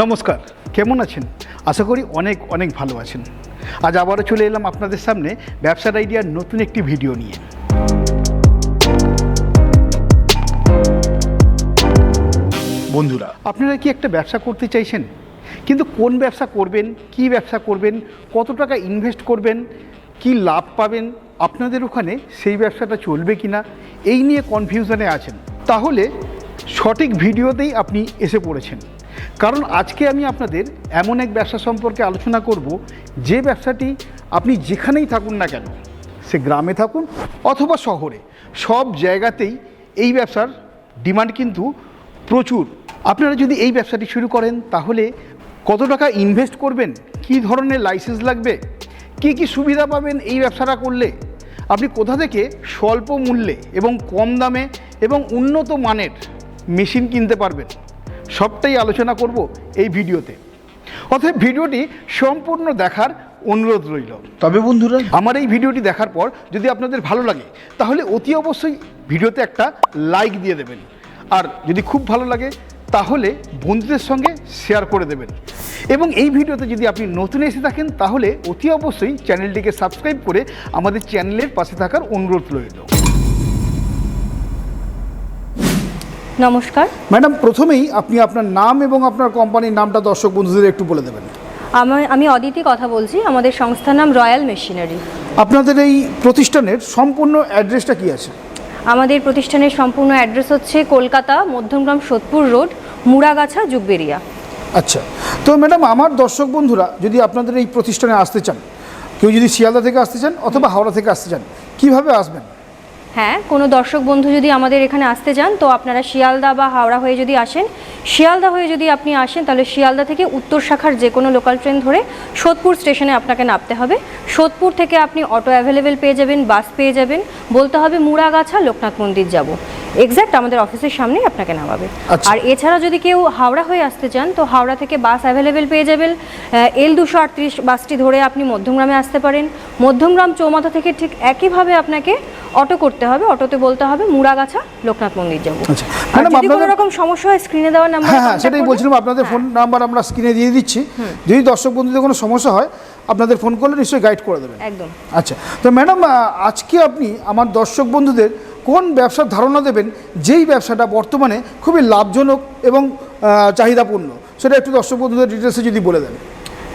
নমস্কার কেমন আছেন? আশা করি অনেক অনেক ভালো আছেন। আজ আবারও চলে এলাম আপনাদের সামনে ব্যবসার আইডিয়ার নতুন একটি ভিডিও নিয়ে। বন্ধুরা আপনারা কি একটা ব্যবসা করতে চাইছেন? কিন্তু কোন ব্যবসা করবেন কি ব্যবসা করবেন কত টাকা ইনভেস্ট করবেন কি লাভ পাবেন আপনাদের ওখানে সেই ব্যবসাটা চলবে কি না এই নিয়ে কনফিউশনে আছেন। তাহলে সঠিক ভিডিওতেই আপনি এসে পড়েছেন। কারণ আজকে আমি আপনাদের এমন এক ব্যবসা সম্পর্কে আলোচনা করব, যে ব্যবসাটি আপনি যেখানেই থাকুন না কেন, সে গ্রামে থাকুন অথবা শহরে, সব জায়গাতেই এই ব্যবসার ডিমান্ড কিন্তু প্রচুর। আপনারা যদি এই ব্যবসাটি শুরু করেন, তাহলে কত টাকা ইনভেস্ট করবেন, কী ধরনের লাইসেন্স লাগবে, কী কী সুবিধা পাবেন এই ব্যবসাটা করলে, আপনি কোথা থেকে স্বল্প মূল্যে এবং কম দামে এবং উন্নত মানের মেশিন কিনতে পারবেন। সবটাই আলোচনা করব এই ভিডিওতে। অতএব ভিডিওটি সম্পূর্ণ দেখার অনুরোধ রইল। তবে বন্ধুরা আমার এই ভিডিওটি দেখার পর যদি আপনাদের ভালো লাগে তাহলে অতি অবশ্যই ভিডিওতে একটা লাইক দিয়ে দেবেন। আর যদি খুব ভালো লাগে তাহলে বন্ধুদের সঙ্গে শেয়ার করে দেবেন। এবং এই ভিডিওতে যদি আপনি নতুন এসে থাকেন তাহলে অতি অবশ্যই চ্যানেলটিকে সাবস্ক্রাইব করে আমাদের চ্যানেলের পাশে থাকার অনুরোধ রইল। নমস্কার। ম্যাডাম প্রথমেই আপনি আপনার নাম এবং আপনার কোম্পানির নামটা দর্শক বন্ধুদের একটু বলে দেবেন। আমি আমি অদিতি কথা বলছি আমাদের সংস্থার নাম রয়্যাল মেশিনারি। আপনাদের এই প্রতিষ্ঠানের সম্পূর্ণ অ্যাড্রেসটা কি আছে? আমাদের প্রতিষ্ঠানের সম্পূর্ণ অ্যাড্রেস হচ্ছে কলকাতা মধ্যমগ্রাম সোদপুর রোড মুড়াগাছা জুগবেরিয়া। আচ্ছা তো ম্যাডাম আমার দর্শক বন্ধুরা যদি আপনাদের এই প্রতিষ্ঠানে আসতে চান কেউ যদি শিয়ালদা থেকে আসতে চান অথবা হাওড়া থেকে আসতে চান কীভাবে আসবেন? হ্যাঁ কোনো দর্শক বন্ধু যদি আমাদের এখানে আসতে চান, তো আপনারা শিয়ালদা বা হাওড়া হয়ে যদি আসেন, শিয়ালদা হয়ে যদি আপনি আসেন, তাহলে শিয়ালদা থেকে উত্তর শাখার যে কোনো লোকাল ট্রেন ধরে সোদপুর স্টেশনে আপনাকে নামতে হবে। সোদপুর থেকে আপনি অটো অ্যাভেলেবেল পেয়ে যাবেন বাস পেয়ে যাবেন। বলতে হবে মুড়াগাছা লোকনাথ মন্দির যাব। এক্স্যাক্ট আমাদের অফিসের সামনেই আপনাকে নামাবে। আচ্ছা। আর এছাড়া যদি কেউ হাওড়া হয়ে আসতে চান তো হাওড়া থেকে বাস অ্যাভেলেবেল পেয়ে যাবেন। এল দুশো আটত্রিশ বাসটি ধরে আপনি মধ্যমগ্রামে আসতে পারেন। মধ্যমগ্রাম চৌমাথা থেকে ঠিক একইভাবে আপনাকে অটো করতে হবে। অটোতে বলতে হবে মুড়াগাছা লোকনাথ মন্দির যাব। আচ্ছা। আর যদি কোনো রকম সমস্যা হয় স্ক্রিনে দেওয়া নাম্বার হ্যাঁ হ্যাঁ সেটাই বলছিলাম আপনাদের ফোন নাম্বার আমরা স্ক্রিনে দিয়ে দিচ্ছি। যদি দর্শক বন্ধুদের কোনো সমস্যা হয় আপনাদের ফোন করলে নিশ্চয়ই গাইড করে দেবেন। একদম। আচ্ছা তো ম্যাডাম আজকে আপনি আমার দর্শক বন্ধুদের কোন ব্যবসার ধারণা দেবেন, যেই ব্যবসাটা বর্তমানে খুবই লাভজনক এবং চাহিদাপূর্ণ? সেটা একটু দর্শক বন্ধুদের ডিটেলসে যদি বলে দেন।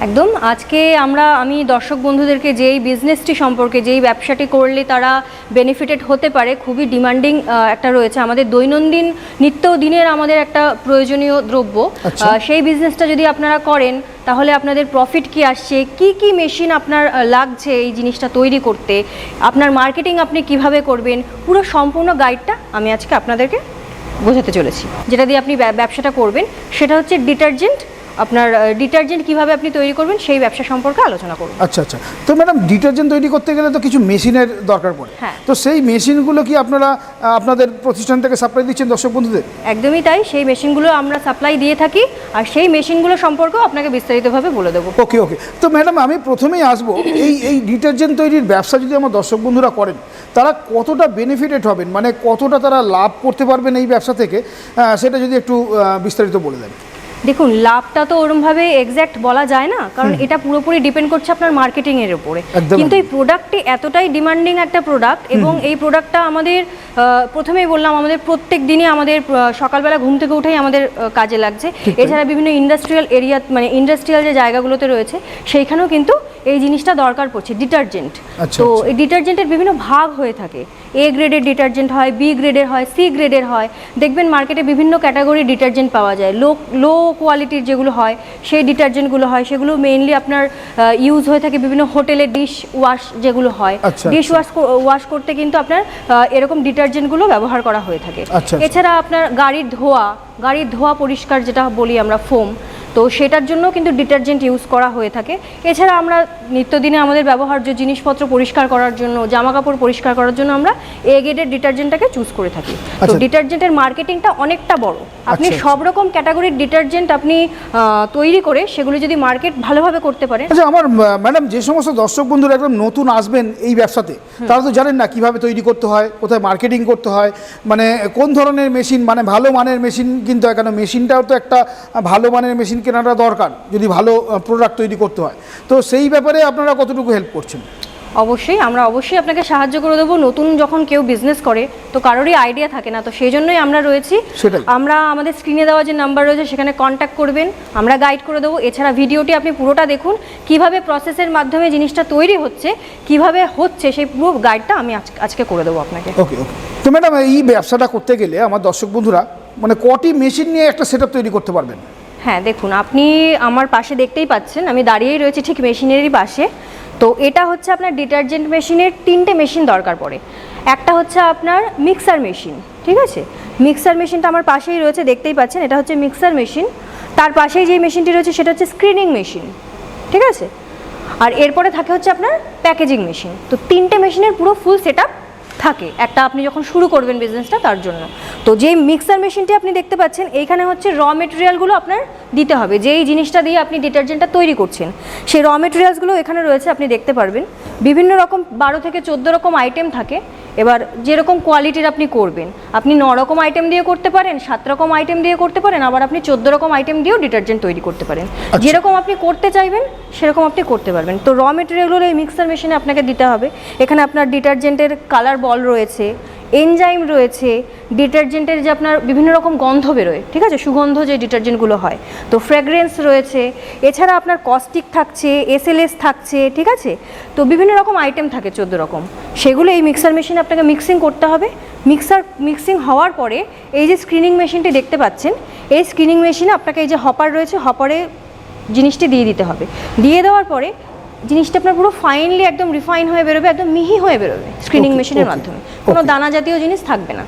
একদম। আজকে আমরা আমি দর্শক বন্ধুদেরকে যেই বিজনেসটি সম্পর্কে যেই ব্যবসাটি করলে তারা বেনিফিটেড হতে পারে খুবই ডিমান্ডিং একটা রয়েছে। আমাদের দৈনন্দিন নিত্য দিনের আমাদের একটা প্রয়োজনীয় দ্রব্য। আচ্ছা। সেই বিজনেসটা যদি আপনারা করেন তাহলে আপনাদের প্রফিট কি আসছে? কি কি মেশিন আপনার লাগছে এই জিনিসটা তৈরি করতে? আপনার মার্কেটিং আপনি কীভাবে করবেন? পুরো সম্পূর্ণ গাইডটা আমি আজকে আপনাদেরকে বোঝাতে চলেছি। যেটা দিয়ে আপনি ব্যব- ব্যবসাটা করবেন সেটা হচ্ছে ডিটারজেন্ট আপনার ডিটারজেন্ট কীভাবে আপনি তৈরি করবেন সেই ব্যবসা সম্পর্কে আলোচনা করব। আচ্ছা আচ্ছা। তো ম্যাডাম ডিটারজেন্ট তৈরি করতে গেলে তো কিছু মেশিনের দরকার পড়ে। হ্যাঁ। তো সেই মেশিনগুলো কি আপনারা আপনাদের প্রতিষ্ঠান থেকে সাপ্লাই দিচ্ছেন দর্শক বন্ধুদের? একদমই তাই। সেই মেশিনগুলো আমরা সাপ্লাই দিয়ে থাকি আর সেই মেশিনগুলো সম্পর্কেও আপনাকে বিস্তারিতভাবে বলে দেবো। ওকে ওকে তো ম্যাডাম আমি প্রথমেই আসব এই এই ডিটারজেন্ট তৈরির ব্যবসা যদি আমার দর্শক বন্ধুরা করেন তারা কতটা বেনিফিটেড হবেন? মানে কতটা তারা লাভ করতে পারবেন এই ব্যবসা থেকে? সেটা যদি একটু বিস্তারিত বলে দেন। দেখুন লাভটা তো ওরমভাবে এক্স্যাক্ট বলা যায় না কারণ এটা পুরোপুরি ডিপেন্ড করছে আপনার মার্কেটিং এর উপরে। কিন্তু এই প্রোডাক্টটি এতটাই ডিমান্ডিং একটা প্রোডাক্ট এবং এই প্রোডাক্টটা আমাদের প্রথমেই বললাম আমাদের প্রত্যেক দিনই আমাদের সকালবেলা ঘুম থেকে উঠেই আমাদের কাজে লাগছে। এছাড়া বিভিন্ন ইন্ডাস্ট্রিয়াল এরিয়া মানে ইন্ডাস্ট্রিয়াল যে জায়গাগুলোতে রয়েছে সেইখানেও কিন্তু এই জিনিসটা দরকার পড়ছে ডিটারজেন্ট। আচ্ছা, তো আচ্ছা। এই ডিটারজেন্টের বিভিন্ন ভাগ হয়ে থাকে। এ গ্রেডের ডিটারজেন্ট হয় বি গ্রেডের হয় সি গ্রেডের হয়। দেখবেন মার্কেটে বিভিন্ন ক্যাটাগরি ডিটারজেন্ট পাওয়া যায়। লো লো কোয়ালিটির যেগুলো হয় সেই ডিটারজেন্টগুলো হয় সেগুলো মেইনলি আপনার ইউজ হয়ে থাকে বিভিন্ন হোটেলে ডিশ ওয়াশ যেগুলো হয়। আচ্ছা, ডিশ ওয়াশ ওয়াশ করতে কিন্তু আপনার এরকম ডিটারজেন্টগুলো ব্যবহার করা হয়ে থাকে। এছাড়া আপনার গাড়ির ধোয়া গাড়ির ধোয়া পরিষ্কার যেটা বলি আমরা ফোম তো সেটার জন্য কিন্তু ডিটারজেন্ট ইউজ করা হয়ে থাকে। এছাড়া আমরা নিত্যদিনে আমাদের ব্যবহার্য জিনিসপত্র পরিষ্কার করার জন্য জামা কাপড় পরিষ্কার করার জন্য আমরা এ গ্রেডের ডিটারজেন্টটাকে চুজ করে থাকি। তো আচ্ছা। ডিটারজেন্টের মার্কেটিংটা অনেকটা বড়। আপনি আচ্ছা। সব রকম ক্যাটাগরির ডিটারজেন্ট আপনি তৈরি করে সেগুলো যদি মার্কেট ভালোভাবে করতে পারেন আচ্ছা আমার ম্যাডাম যে সমস্ত দর্শক বন্ধুরা একদম নতুন আসবেন এই ব্যবসাতে তারা তো জানেন না কীভাবে তৈরি করতে হয় কোথায় মার্কেটিং করতে হয় মানে কোন ধরনের মেশিন মানে ভালো মানের মেশিন কিন্তু কারণ মেশিনটাও তো একটা ভালো মানের মেশিন কেনাটা দরকার যদি ভালো প্রোডাক্ট তৈরি করতে হয়। তো সেই ব্যাপারে আপনারা কতটুকু হেল্প করছেন? অবশ্যই আমরা অবশ্যই আপনাকে সাহায্য করে দেবো। নতুন যখন কেউ বিজনেস করে তো কারোরই আইডিয়া থাকে না। তো সেই জন্যই আমরা রয়েছি। আমরা আমাদের স্ক্রিনে দেওয়া যে নাম্বার রয়েছে সেখানে কন্ট্যাক্ট করবেন। আমরা গাইড করে দেবো। এছাড়া ভিডিওটি আপনি পুরোটা দেখুন। কীভাবে প্রসেসের মাধ্যমে জিনিসটা তৈরি হচ্ছে কীভাবে হচ্ছে সেই পুরো গাইডটা আমি আজ- আজকে করে দেবো আপনাকে। ওকে ওকে তো ম্যাডাম এই ব্যবসাটা করতে গেলে আমার দর্শক বন্ধুরা মানে কটি মেশিন নিয়ে একটা সেট তৈরি করতে পারবেন? হ্যাঁ দেখুন, আপনি আমার পাশে দেখতেই পাচ্ছেন, আমি দাঁড়িয়েই রয়েছি ঠিক মেশিনেরই পাশে। তো এটা হচ্ছে আপনার ডিটারজেন্ট মেশিনের তিনটে মেশিন দরকার পড়ে। একটা হচ্ছে আপনার মিক্সার মেশিন, ঠিক আছে? মিক্সার মেশিনটা আমার পাশেই রয়েছে, দেখতেই পাচ্ছেন, এটা হচ্ছে মিক্সার মেশিন। তার পাশেই যে মেশিনটি রয়েছে, সেটা হচ্ছে স্ক্রিনিং মেশিন, ঠিক আছে? আর এরপরে থাকে হচ্ছে আপনার প্যাকেজিং মেশিন। তো তিনটে মেশিনের পুরো ফুল সেট থাকে। একটা আপনি যখন শুরু করবেন বিজনেসটা তার জন্য। তো যেই মিক্সার মেশিনটি আপনি দেখতে পাচ্ছেন, এইখানে হচ্ছে র মেটেরিয়ালগুলো আপনার দিতে হবে। যেই জিনিসটা দিয়ে আপনি ডিটারজেন্টটা তৈরি করছেন, সেই র মেটেরিয়ালসগুলো এখানে রয়েছে, আপনি দেখতে পারবেন। বিভিন্ন রকম বারো থেকে চোদ্দ রকম আইটেম থাকে। এবার যেরকম কোয়ালিটির আপনি করবেন আপনি ন রকম আইটেম দিয়ে করতে পারেন সাত রকম আইটেম দিয়ে করতে পারেন আবার আপনি চোদ্দ রকম আইটেম দিয়েও ডিটারজেন্ট তৈরি করতে পারেন। যেরকম আপনি করতে চাইবেন সেরকম আপনি করতে পারবেন। তো র মেটেরিয়ালগুলো এই মিক্সার মেশিনে আপনাকে দিতে হবে। এখানে আপনার ডিটারজেন্টের কালার বল রয়েছে এনজাইম রয়েছে ডিটারজেন্টের যে আপনার বিভিন্ন রকম গন্ধ বেরোয়, ঠিক আছে? সুগন্ধ যে ডিটারজেন্টগুলো হয়। তো ফ্র্যাগ্রেন্স রয়েছে, এছাড়া আপনার কস্টিক থাকছে এসএলএস থাকছে, ঠিক আছে? তো বিভিন্ন রকম আইটেম থাকে চোদ্দ রকম। সেগুলো এই মিক্সার মেশিনে আপনাকে মিক্সিং করতে হবে। মিক্সার মিক্সিং হওয়ার পরে এই যে স্ক্রিনিং মেশিনটি দেখতে পাচ্ছেন, এই স্ক্রিনিং মেশিনে আপনাকে এই যে হপার রয়েছে হপারে জিনিসটি দিয়ে দিতে হবে। দিয়ে দেওয়ার পরে জিনিসটা আপনার পুরো ফাইনলি একদম রিফাইন হয়ে বেরোবে একদম মিহি হয়ে বেরোবে স্ক্রিনিং মেশিনের মাধ্যমে। কোনো দানা জাতীয় জিনিস থাকবে না।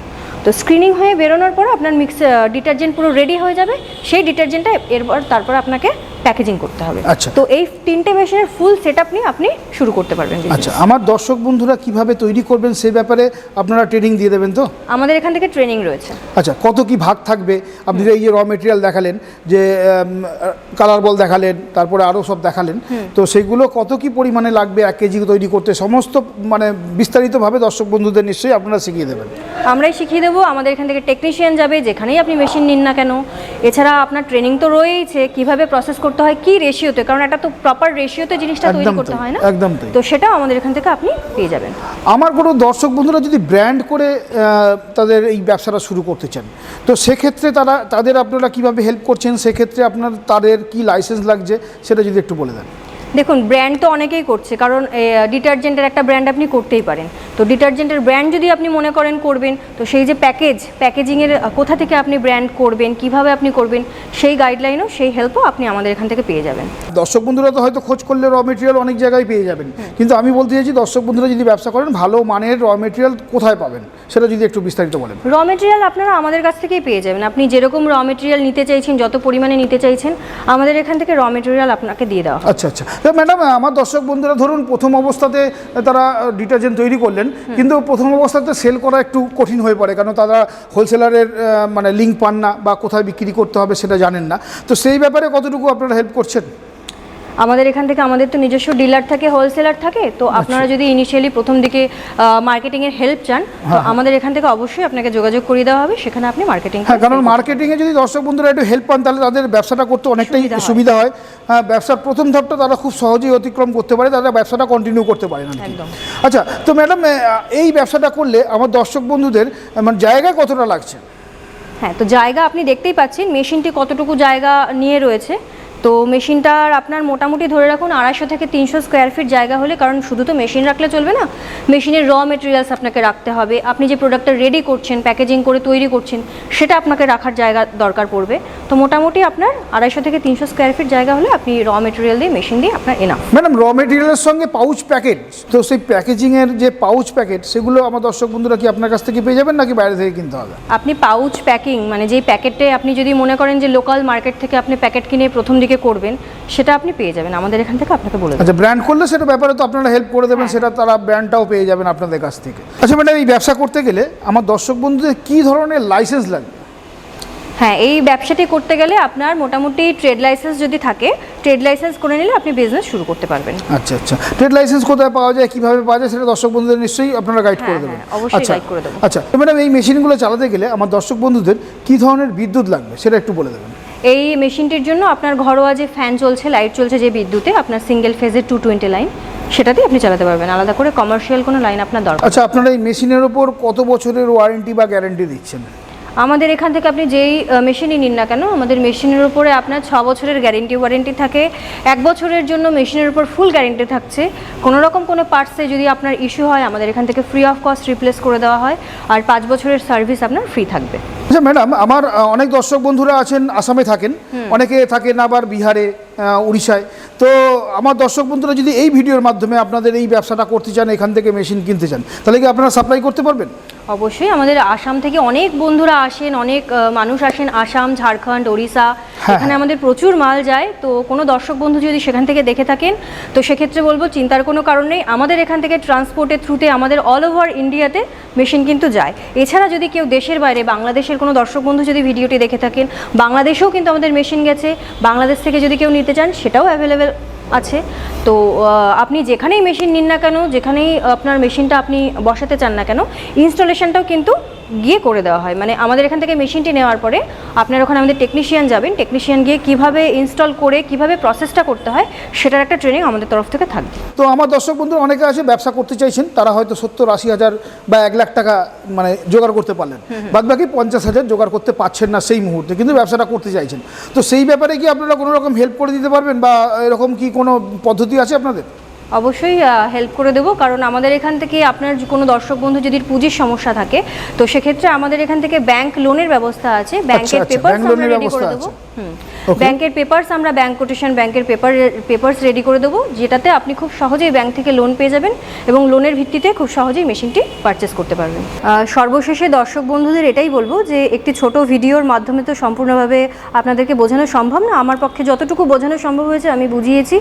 তো স্ক্রিনিং হয়ে বেরোনোর পর আপনার মিক্স ডিটারজেন্ট পুরো রেডি হয়ে যাবে। সেই ডিটারজেন্টটা এরপর তারপর আপনাকে প্যাকেজিং করতে হবে। আচ্ছা। তো এই তিনটে মেশিনের ফুল সেট আপ নিয়ে আপনি শুরু করতে পারবেন আচ্ছা আমার দর্শক বন্ধুরা কীভাবে তৈরি করবেন সেই ব্যাপারে আপনারা ট্রেনিং দিয়ে দেবেন তো? আমাদের এখান থেকে ট্রেনিং রয়েছে। আচ্ছা কত কি ভাগ থাকবে? আপনি এই যে র মেটেরিয়াল দেখালেন যে কালার বল দেখালেন তারপরে আরও সব দেখালেন তো সেগুলো কত কি পরিমাণে লাগবে এক কেজি তৈরি করতে? সমস্ত মানে বিস্তারিতভাবে দর্শক বন্ধুদের নিশ্চয়ই আপনারা শিখিয়ে দেবেন। আমরাই শিখিয়ে দেবো আমাদের এখান থেকে টেকনিশিয়ান যাবে যেখানেই আপনি মেশিন নিন না কেন। এছাড়া আপনার ট্রেনিং তো রয়েইছে কীভাবে প্রসেস করতে হয় কি রেশিওতে কারণ এটা তো প্রপার রেশিওতে জিনিসটা তৈরি করতে হয় না? একদম তো সেটাও আমাদের এখান থেকে আপনি পেয়ে যাবেন। আমার কোনো দর্শক বন্ধুরা যদি ব্র্যান্ড করে তাদের এই ব্যবসাটা শুরু করতে চান তো সেক্ষেত্রে তারা তাদের আপনারা কীভাবে হেল্প করছেন সেক্ষেত্রে আপনার তাদের কি লাইসেন্স লাগছে সেটা যদি একটু বলে দেন। দেখুন ব্র্যান্ড তো অনেকেই করছে কারণ ডিটারজেন্টের একটা ব্র্যান্ড আপনি করতেই পারেন। তো ডিটারজেন্টের ব্র্যান্ড যদি আপনি মনে করেন করবেন তো সেই যে প্যাকেজ প্যাকেজিংয়ের কোথা থেকে আপনি ব্র্যান্ড করবেন কীভাবে আপনি করবেন সেই গাইডলাইনও সেই হেল্পও আপনি আমাদের এখান থেকে পেয়ে যাবেন। দর্শক বন্ধুরা তো হয়তো খোঁজ করলে র মেটেরিয়াল অনেক জায়গায় পেয়ে যাবেন। কিন্তু আমি বলতে চাইছি দর্শক বন্ধুরা যদি ব্যবসা করেন ভালো মানের র মেটেরিয়াল কোথায় পাবেন? সেটা যদি একটু বিস্তারিত বলেন। র মেটেরিয়াল আপনারা আমাদের কাছ থেকেই পেয়ে যাবেন। আপনি যেরকম র মেটেরিয়াল নিতে চাইছেন যত পরিমাণে নিতে চাইছেন আমাদের এখান থেকে র মেটেরিয়াল আপনাকে দিয়ে দেওয়া আচ্ছা আচ্ছা। তো ম্যাডাম আমার দর্শক বন্ধুরা ধরুন প্রথম অবস্থাতে তারা ডিটারজেন্ট তৈরি করলেন কিন্তু প্রথম অবস্থাতে সেল করা একটু কঠিন হয়ে পড়ে কারণ তারা হোলসেলারের মানে লিঙ্ক পান না বা কোথায় বিক্রি করতে হবে সেটা জানেন না। তো সেই ব্যাপারে কতটুকু আপনারা হেল্প করছেন? আমাদের এখান থেকে আমাদের তো নিজস্ব ডিলার থাকে হোলসেলার থাকে তো আপনারা যদি ইনিশিয়ালি প্রথম দিকে মার্কেটিংয়ের হেল্প চান তো আমাদের এখান থেকে অবশ্যই আপনাকে যোগাযোগ করিয়ে দেওয়া হবে সেখানে আপনি মার্কেটিং হ্যাঁ কারণ মার্কেটিংয়ে যদি দর্শক বন্ধুরা একটু হেল্প পান তাহলে তাদের ব্যবসাটা করতে অনেকটাই সুবিধা হয়। হ্যাঁ। ব্যবসার প্রথম ধাপটা তারা খুব সহজেই অতিক্রম করতে পারে তারা ব্যবসাটা কন্টিনিউ করতে পারে না একদম। আচ্ছা তো ম্যাডাম এই ব্যবসাটা করলে আমার দর্শক বন্ধুদের মানে জায়গায় কতটা লাগছে? হ্যাঁ তো জায়গা আপনি দেখতেই পাচ্ছেন মেশিনটি কতটুকু জায়গা নিয়ে রয়েছে। তো মেশিনটার আপনার মোটামুটি ধরে রাখুন আড়াইশো থেকে তিনশো স্কোয়ার ফিট জায়গা হলে কারণ শুধু তো মেশিন রাখলে চলবে না মেশিনের র মেটেরিয়ালস আপনাকে রাখতে হবে। আপনি যে প্রোডাক্টটা রেডি করছেন প্যাকেজিং করে তৈরি করছেন সেটা আপনাকে রাখার জায়গা দরকার পড়বে। তো মোটামুটি আপনার আড়াইশো থেকে তিনশো স্কোয়ার ফিট জায়গা হলে আপনি র মেটেরিয়াল দিয়ে মেশিন দিয়ে আপনার এনাফ ম্যাডাম র মেটেরিয়ালের সঙ্গে পাউচ প্যাকেট তো সেই প্যাকেজিংয়ের যে পাউচ প্যাকেট সেগুলো আমার দর্শক বন্ধুরা কি আপনার কাছ থেকে পেয়ে যাবেন নাকি বাইরে থেকে কিনতে হবে? আপনি পাউচ প্যাকিং মানে যেই প্যাকেটে আপনি যদি মনে করেন যে লোকাল মার্কেট থেকে আপনি প্যাকেট কিনে প্রথম দিকে করবেন সেটা আপনি পেয়ে যাবেন। আমাদের এখান থেকে আপনাকে বলে আচ্ছা ব্র্যান্ড করলে সেটা ব্যাপারে তো আপনারা হেল্প করে দেবেন সেটা তারা ব্র্যান্ডটাও পেয়ে যাবেন আপনাদের কাছ থেকে। আচ্ছা ম্যাডাম এই ব্যবসা করতে গেলে আমার দর্শক বন্ধুদের কী ধরনের লাইসেন্স লাগবে? হ্যাঁ এই ব্যবসাটি করতে গেলে আপনার মোটামুটি ট্রেড লাইসেন্স যদি থাকে ট্রেড লাইসেন্স করে নিলে আপনি বিজনেস শুরু করতে পারবেন। আচ্ছা আচ্ছা। ট্রেড লাইসেন্স কোথায় পাওয়া যায় কীভাবে পাওয়া যায় সেটা দর্শক বন্ধুদের নিশ্চয়ই আপনারা গাইড করে হ্যাঁ, দেবেন। হ্যাঁ, অবশ্যই আচ্ছা guide করে দেবো। আচ্ছা। ম্যাডাম এই মেশিনগুলো চালাতে গেলে আমার দর্শক বন্ধুদের কী ধরনের বিদ্যুৎ লাগবে সেটা একটু বলে দেবেন। এই মেশিনটির জন্য আপনার ঘরোয়া যে ফ্যান চলছে লাইট চলছে যে বিদ্যুতে আপনার সিঙ্গেল ফেজের টু টোয়েন্টি লাইন সেটাতেই আপনি চালাতে পারবেন। আলাদা করে কমার্শিয়াল কোনো লাইন আপনার দরকার আচ্ছা আপনারা এই মেশিনের ওপর কত বছরের ওয়ারেন্টি বা গ্যারেন্টি দিচ্ছেন? আমাদের এখান থেকে আপনি যেই মেশিনই নিন না কেন আমাদের মেশিনের উপরে আপনার ছ বছরের গ্যারেন্টি ওয়ারেন্টি থাকে। এক বছরের জন্য মেশিনের উপর ফুল গ্যারেন্টি থাকছে। কোনো রকম কোনো পার্টসে যদি আপনার ইস্যু হয় আমাদের এখান থেকে ফ্রি অফ কস্ট রিপ্লেস করে দেওয়া হয়। আর পাঁচ বছরের সার্ভিস আপনার ফ্রি থাকবে। আচ্ছা ম্যাডাম আমার অনেক দর্শক বন্ধুরা আছেন আসামে থাকেন। অনেকে থাকেন আবার বিহারে উড়িষ্যায়। তো আমার দর্শক বন্ধুরা যদি এই ভিডিওর মাধ্যমে আপনাদের এই ব্যবসাটা করতে চান এখান থেকে মেশিন কিনতে চান তাহলে কি আপনারা সাপ্লাই করতে পারবেন? অবশ্যই আমাদের আসাম থেকে অনেক বন্ধুরা আসেন অনেক মানুষ আসেন আসাম ঝাড়খণ্ড ওড়িশা। হ্যাঁ। এখানে আমাদের প্রচুর মাল যায়। তো কোনো দর্শক বন্ধু যদি সেখান থেকে দেখে থাকেন তো সেক্ষেত্রে বলব চিন্তার কোনো কারণ নেই। আমাদের এখান থেকে ট্রান্সপোর্টের থ্রুতে আমাদের অল ওভার ইন্ডিয়াতে মেশিন কিন্তু যায়। এছাড়া যদি কেউ দেশের বাইরে বাংলাদেশের কোনো দর্শক বন্ধু যদি ভিডিওটি দেখে থাকেন, বাংলাদেশেও কিন্তু আমাদের মেশিন গেছে। বাংলাদেশ থেকে যদি কেউ নিতে চান, সেটাও অ্যাভেলেবেল আছে। তো আপনি যেখানেই মেশিন নিন না কেন, যেখানেই আপনার মেশিনটা আপনি বসাতে চান না কেন ইনস্টলেশনটাও কিন্তু গিয়ে করে দেওয়া হয়। মানে আমাদের এখান থেকে মেশিনটি নেওয়ার পরে আপনার ওখানে আমাদের টেকনিশিয়ান যাবেন। টেকনিশিয়ান গিয়ে কীভাবে ইনস্টল করে কীভাবে প্রসেসটা করতে হয় সেটার একটা ট্রেনিং আমাদের তরফ থেকে থাকবে। তো আমার দর্শক বন্ধু অনেকে আছে ব্যবসা করতে চাইছেন তারা হয়তো সত্তর আশি হাজার বা এক লাখ টাকা মানে জোগাড় করতে পারলেন। বাদ বাকি পঞ্চাশ হাজার জোগাড় করতে পারছেন না সেই মুহূর্তে কিন্তু ব্যবসাটা করতে চাইছেন। তো সেই ব্যাপারে কি আপনারা কোনো রকম হেল্প করে দিতে পারবেন বা এরকম কি কোনো পদ্ধতি আছে আপনাদের? অবশ্যই হেল্প করে দেবো। কারণ আমাদের এখান থেকে আপনার কোনো দর্শক বন্ধু যদি পুঁজির সমস্যা থাকে তো সেক্ষেত্রে আমাদের এখান থেকে ব্যাংক লোনের ব্যবস্থা আছে। ব্যাংকের পেপার পেপারস আমরা রেডি করে দেবো. ব্যাংকের পেপারস আমরা ব্যাংক কোটেশন ব্যাংকের পেপার পেপারস রেডি করে দেবো যেটাতে আপনি খুব সহজেই ব্যাংক থেকে লোন পেয়ে যাবেন এবং লোনের ভিত্তিতে খুব সহজেই মেশিনটি পারচেস করতে পারবেন। সর্বশেষে দর্শক বন্ধুদের এটাই বলব যে একটি ছোট ভিডিওর মাধ্যমে তো সম্পূর্ণভাবে আপনাদেরকে বোঝানো সম্ভব না। আমার পক্ষে যতটুকু বোঝানো সম্ভব হয়েছে আমি বুঝিয়েছি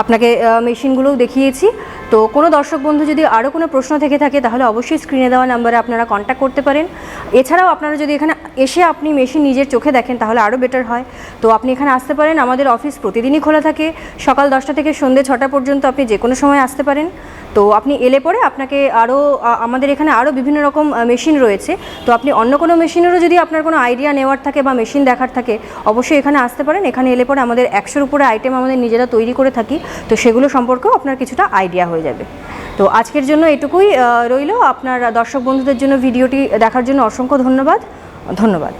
আপনাকে মেশিনগুলোও দেখিয়েছি। তো কোনো দর্শক বন্ধু যদি আরও কোনো প্রশ্ন থেকে থাকে তাহলে অবশ্যই স্ক্রিনে দেওয়া নাম্বারে আপনারা কন্ট্যাক্ট করতে পারেন। এছাড়াও আপনারা যদি এখানে এসে আপনি মেশিন নিজের চোখে দেখেন, তাহলে আরও বেটার হয়। তো আপনি এখানে আসতে পারেন, আমাদের অফিস প্রতিদিনই খোলা থাকে। সকাল দশটা থেকে সন্ধ্যে ছটা পর্যন্ত আপনি যে কোনো সময় আসতে পারেন। তো আপনি এলে পরে আপনাকে আরও আমাদের এখানে আরও বিভিন্ন রকম মেশিন রয়েছে। তো আপনি অন্য কোনো মেশিনেরও যদি আপনার কোনো আইডিয়া নেওয়ার থাকে বা মেশিন দেখার থাকে, অবশ্যই এখানে আসতে পারেন। এখানে এলে পরে আমাদের একশোর উপরে আইটেম আমাদের নিজেরা তৈরি করে থাকি। তো সেগুলো সম্পর্কেও আপনার কিছুটা আইডিয়া হয়ে যাবে। তো আজকের জন্য এটুকুই রইল। আপনার দর্শক বন্ধুদের জন্য ভিডিওটি দেখার জন্য অসংখ্য ধন্যবাদ। ধন্যবাদ।